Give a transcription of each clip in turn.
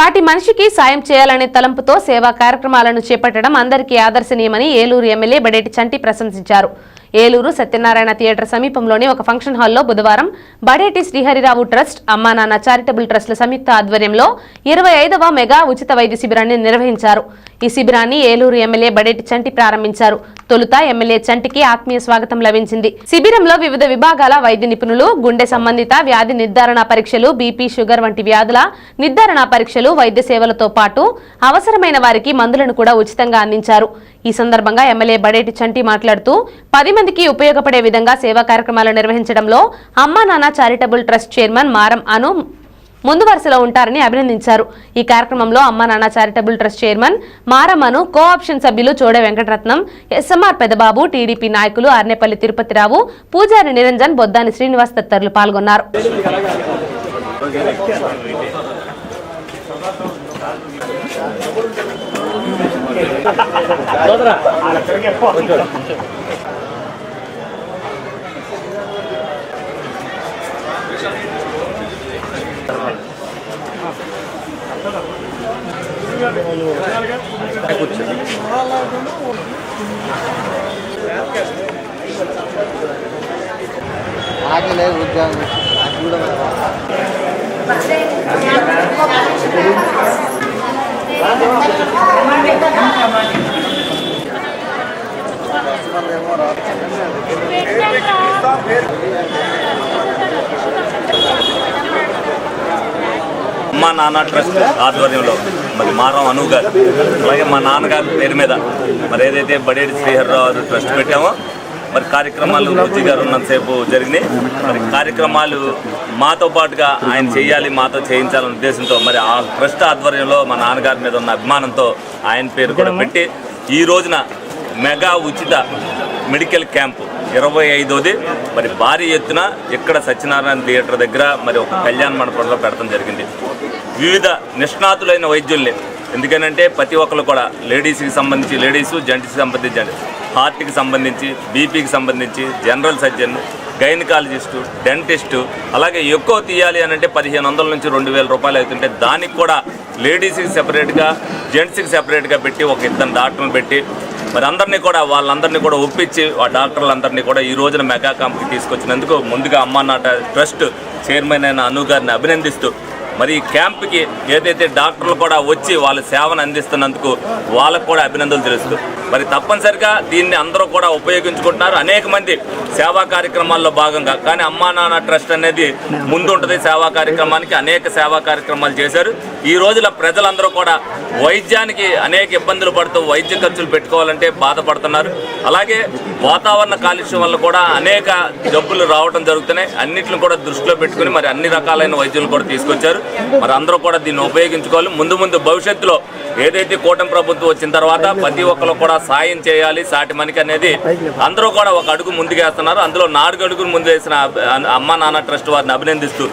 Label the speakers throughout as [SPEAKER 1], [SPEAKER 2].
[SPEAKER 1] సాటి మనిషికి సాయం చేయాలనే తలంపుతో సేవా కార్యక్రమాలను చేపట్టడం అందరికీ ఆదర్శనీయమని ఏలూరు ఎమ్మెల్యే బడేటి చంటి ప్రశంసించారు. ఏలూరు సత్యనారాయణ థియేటర్ సమీపంలోని ఒక ఫంక్షన్ హాల్లో బుధవారం బడేటి శ్రీహరిరావు ట్రస్ట్ అమ్మానాన్న చారిటబుల్ ట్రస్టుల సంయుక్త ఆధ్వర్యంలో ఇరవై ఐదవ మెగా ఉచిత వైద్య శిబిరాన్ని నిర్వహించారు. ఈ శిబిరాన్ని ఏలూరు ఎమ్మెల్యే బడేటి చంటి ప్రారంభించారు. తొలుత ఎమ్మెల్యే చంటికి ఆత్మీయ స్వాగతం లభించింది. శిబిరంలో వివిధ విభాగాల వైద్య నిపుణులు గుండె సంబంధిత వ్యాధి నిర్ధారణ పరీక్షలు బీపీ షుగర్ వంటి వ్యాధుల నిర్ధారణ పరీక్షలు వైద్య సేవలతో పాటు అవసరమైన వారికి మందులను కూడా ఉచితంగా అందించారు. ఈ సందర్భంగా ఎమ్మెల్యే బడేటి చంటి మాట్లాడుతూ పది మందికి ఉపయోగపడే విధంగా సేవా కార్యక్రమాలు నిర్వహించడంలో అమ్మా నాన్న చారిటబుల్ ట్రస్ట్ చైర్మన్ మారం అను ముందు వరుసలో ఉంటారని అభినందించారు. ఈ కార్యక్రమంలో Amma Nanna charitable trust chairman మారమ్మను co option సభ్యులు చోడే వెంకటరత్నం ఎస్ఎంఆర్ పెదబాబు టీడీపీ నాయకులు అర్నేపల్లి తిరుపతిరావు పూజారి నిరంజన్ బొద్దాని శ్రీనివాస్ తదితరులు పాల్గొన్నారు.
[SPEAKER 2] ఆకలే ఉద్యోగం. అది కూడా
[SPEAKER 3] నాన్న ట్రస్ట్ ఆధ్వర్యంలో మరి మారం అను గారు. అలాగే మా నాన్నగారి పేరు మీద మరి ఏదైతే బడేటి శ్రీహర్రావు ట్రస్ట్ పెట్టామో మరి కార్యక్రమాలు రుచి గారు ఉన్నంతసేపు జరిగినాయి. మరి కార్యక్రమాలు మాతో పాటుగా ఆయన చేయాలి మాతో చేయించాలనే ఉద్దేశంతో మరి ఆ ట్రస్ట్ ఆధ్వర్యంలో మా నాన్నగారి మీద ఉన్న అభిమానంతో ఆయన పేరు కూడా పెట్టి ఈ రోజున మెగా ఉచిత మెడికల్ క్యాంపు ఇరవై ఐదోది. మరి భారీ ఎత్తున ఇక్కడ సత్యనారాయణ థియేటర్ దగ్గర మరి ఒక కళ్యాణ మండపంలో పెడతాం జరిగింది. వివిధ నిష్ణాతులైన వైద్యుల్ని. ఎందుకనంటే ప్రతి ఒక్కరు కూడా లేడీస్కి సంబంధించి లేడీసు జెంట్స్కి సంబంధించి హార్ట్కి సంబంధించి బీపీకి సంబంధించి జనరల్ సర్జన్ గైనకాలజిస్టు డెంటిస్టు. అలాగే ఎక్కువ తీయాలి అని అంటే పదిహేను వందల నుంచి రెండు వేల రూపాయలు అవుతుంటే దానికి కూడా లేడీస్కి సెపరేట్గా జెంట్స్కి సెపరేట్గా పెట్టి ఒక ఇద్దరు డాక్టర్లు పెట్టి మరి అందరినీ కూడా వాళ్ళందరినీ కూడా ఒప్పించి ఆ డాక్టర్లందరినీ కూడా ఈ రోజున మెగా క్యాంప్కి తీసుకొచ్చినందుకు ముందుగా అమ్మ నాట ట్రస్ట్ చైర్మన్ అయిన అను గారిని అభినందిస్తూ మరి ఈ క్యాంప్కి ఏదైతే డాక్టర్లు కూడా వచ్చి వాళ్ళ సేవను అందిస్తున్నందుకు వాళ్ళకు కూడా అభినందనలు తెలుస్తూ. మరి తప్పనిసరిగా దీన్ని అందరూ కూడా ఉపయోగించుకుంటున్నారు. అనేక మంది సేవా కార్యక్రమాల్లో భాగంగా. కానీ అమ్మా నాన్న ట్రస్ట్ అనేది ముందు ఉంటుంది సేవా కార్యక్రమానికి అనేక సేవా కార్యక్రమాలు చేశారు. ఈ రోజుల ప్రజలందరూ కూడా వైద్యానికి అనేక ఇబ్బందులు పడుతూ వైద్య ఖర్చులు పెట్టుకోవాలంటే బాధపడుతున్నారు. అలాగే వాతావరణ కాలుష్యం వల్ల కూడా అనేక జబ్బులు రావడం జరుగుతున్నాయి. అన్నింటిని కూడా దృష్టిలో పెట్టుకుని మరి అన్ని రకాలైన వైద్యులు కూడా తీసుకొచ్చారు. మరి అందరూ కూడా దీన్ని ఉపయోగించుకోవాలి. ముందు ముందు భవిష్యత్తులో ఏదైతే కూటమి ప్రభుత్వం వచ్చిన తర్వాత ప్రతి ఒక్కరు కూడా సాయం చేయాలి. సాటి మనికి అనేది అందరూ కూడా ఒక అడుగు ముందుకేస్తున్నారు. అందులో నాలుగు అడుగులు ముందు వేసిన అమ్మ నాన్న ట్రస్ట్ వారిని అభినందిస్తూ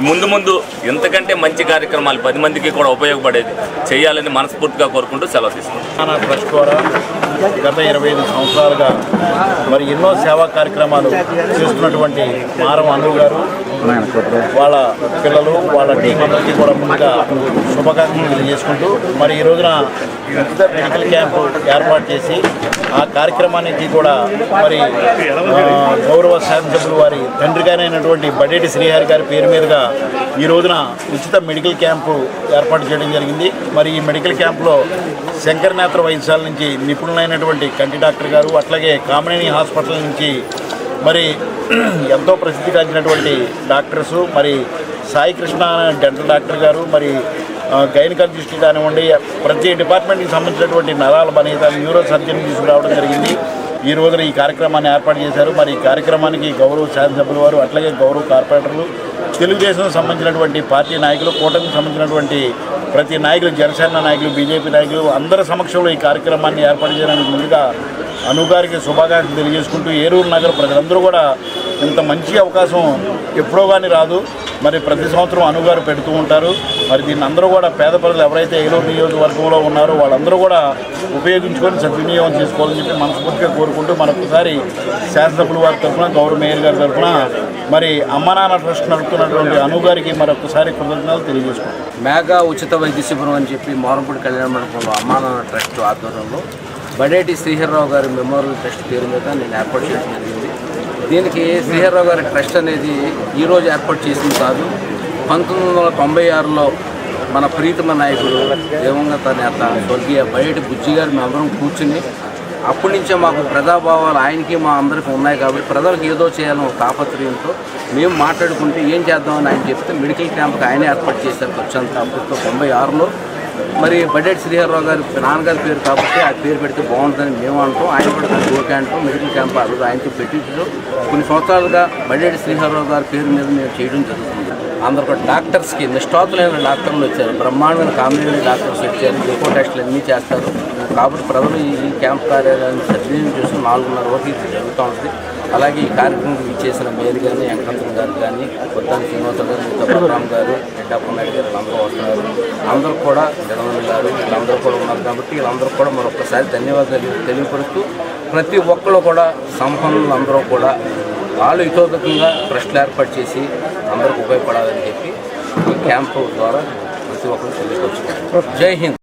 [SPEAKER 3] ముందు ముందు ఎంతకంటే మంచి కార్యక్రమాలు పది మందికి కూడా ఉపయోగపడేది చేయాలని మనస్ఫూర్తిగా కోరుకుంటూ సెలవు తీసుకుంటాం
[SPEAKER 4] ట్రస్ట్ ద్వారా గత ఇరవై ఐదు సంవత్సరాలుగా మరి ఎన్నో సేవా కార్యక్రమాలు చేస్తున్నటువంటి మారం అను గారు వాళ్ళ పిల్లలు వాళ్ళ టీం అందరికీ కూడా ముందుగా శుభాకాంక్షలు తెలియజేసుకుంటూ మరి ఈ రోజున ఉచిత మెడికల్ క్యాంపు ఏర్పాటు చేసి ఆ కార్యక్రమానికి కూడా మరి గౌరవ శాసనసభ్యులు వారి తండ్రిగానైనటువంటి బడేటి శ్రీహరి గారి పేరు మీదుగా ఈ రోజున ఉచిత మెడికల్ క్యాంపు ఏర్పాటు చేయడం జరిగింది. మరి ఈ మెడికల్ క్యాంపులో శంకర నేత్ర వైద్యశాల నుంచి నిపుణులైనటువంటి కంటి డాక్టర్ గారు అట్లాగే కామినేని హాస్పిటల్ నుంచి మరి ఎంతో ప్రసిద్ధిగాంచినటువంటి డాక్టర్సు మరి సాయి కృష్ణ డెంటల్ డాక్టర్ గారు మరి గైనకాలజిస్ట్ కానివ్వండి ప్రతి డిపార్ట్మెంట్కి సంబంధించినటువంటి నరాల బనీత న్యూరో సర్జన్ తీసుకురావడం జరిగింది. ఈ రోజున ఈ కార్యక్రమాన్ని ఏర్పాటు చేశారు. మరి ఈ కార్యక్రమానికి గౌరవ శాసనసభ్యుల వారు అట్లాగే గౌరవ కార్పొరేటర్లు తెలుగుదేశం సంబంధించినటువంటి పార్టీ నాయకులు కూటమికి సంబంధించినటువంటి ప్రతి నాయకులు జనసేన నాయకులు బీజేపీ నాయకులు అందరి సమక్షంలో ఈ కార్యక్రమాన్ని ఏర్పాటు చేయడానికి ముందుగా అనుగారికి శుభాకాంక్షలు తెలియజేసుకుంటూ ఏరూరు నగర ప్రజలందరూ కూడా ఇంత మంచి అవకాశం ఎప్పుడో కానీ రాదు. మరి ప్రతి సంవత్సరం అనుగారు పెడుతూ ఉంటారు. మరి దీన్ని అందరూ కూడా పేద ప్రజలు ఎవరైతే ఏలూరు నియోజకవర్గంలో ఉన్నారో వాళ్ళందరూ కూడా ఉపయోగించుకొని సద్వినియోగం చేసుకోవాలని చెప్పి మనస్ఫూర్తిగా కోరుకుంటూ మరొకసారి శాసనసభ్యుల వారి తరఫున గౌరవ మేయర్ గారి తరఫున మరి అమ్మనాన్న ట్రస్ట్ నడుపుతున్నటువంటి అనుగారికి మరొకసారి కృతజ్ఞతలు తెలియజేసుకుంటాం
[SPEAKER 5] మేఘా ఉచిత వైద్య శిబిరం అని చెప్పి మోరంపూడి కళ్యాణ మండపంలో అమ్మానాన్న ట్రస్ట్ ఆధ్వర్యంలో బడేటి శ్రీహర్రావు గారి మెమోరియల్ ట్రస్ట్ పేరు మీద నేను ఏర్పాటు చేయడం జరిగింది. దీనికి శ్రీహర్రావు గారి ట్రస్ట్ అనేది ఈరోజు ఏర్పాటు చేసింది కాదు. పంతొమ్మిది వందల తొంభై ఆరులో మన ప్రీతమ నాయకుడు దివంగత నేత స్వర్గీయ బయటి బుజ్జి గారు మేమందరం కూర్చుని అప్పటి నుంచే మాకు ప్రజాభావాలు ఆయనకి మా అందరికీ ఉన్నాయి కాబట్టి ప్రజలకు ఏదో చేయాలని ఒక తాపత్రయంతో మేము మాట్లాడుకుంటే ఏం చేద్దామని ఆయన చెప్తే మెడికల్ క్యాంప్కి ఆయనే ఏర్పాటు చేశారు. వచ్చేంత అప్పట్లో తొంభై ఆరులో మరి బడ్జెట్ శ్రీహర్రావు గారి నాన్నగారి పేరు కాబట్టి ఆ పేరు పెడితే బాగుంటుందని మేము అంటాం. ఆయన కూడా ఓకే అంటాం మెడికల్ క్యాంప్ ఆ రోజు ఆయనతో పెట్టించడం కొన్ని సంవత్సరాలుగా బడ్జెట్ శ్రీహర్రావు గారి పేరు మీద మేము చేయడం జరుగుతుంది. అందరు డాక్టర్స్కి నిష్ఠాతులైన డాక్టర్లు వచ్చారు. బ్రహ్మాండమైన కాంబినేషన్ డాక్టర్స్ వచ్చారు. ఎక్కువ టెస్టులు అన్నీ చేస్తారు. కాబట్టి ప్రజలు ఈ క్యాంప్ కార్యాలయాన్ని సద్వినియోగం చేసుకుని నాలుగున్నర వరకు ఇది జరుగుతూ ఉంటుంది. అలాగే ఈ కార్యక్రమం ఇచ్చేసిన మేయర్ కానీ వెంకటరమణ గారు కానీ కొత్తాని శ్రీనివాసరావు గారు మిగతా గారు రెడ్డప్ప నాయుడు గారు అందరూ వస్తున్నారు. అందరూ కూడా జగన్ గారు వీళ్ళందరూ కూడా ఉన్నారు కాబట్టి వీళ్ళందరూ కూడా మరొకసారి ధన్యవాదాలు తెలియపరుస్తూ ప్రతి ఒక్కరు కూడా సంపన్నులు అందరూ కూడా వాళ్ళు ఇతోదకంగా ట్రస్టులు ఏర్పాటు చేసి అందరికి ఉపయోగపడాలని చెప్పి ఈ క్యాంపు ద్వారా ప్రతి ఒక్కరు తెలియపరుచుకుంటారు జై హింద్.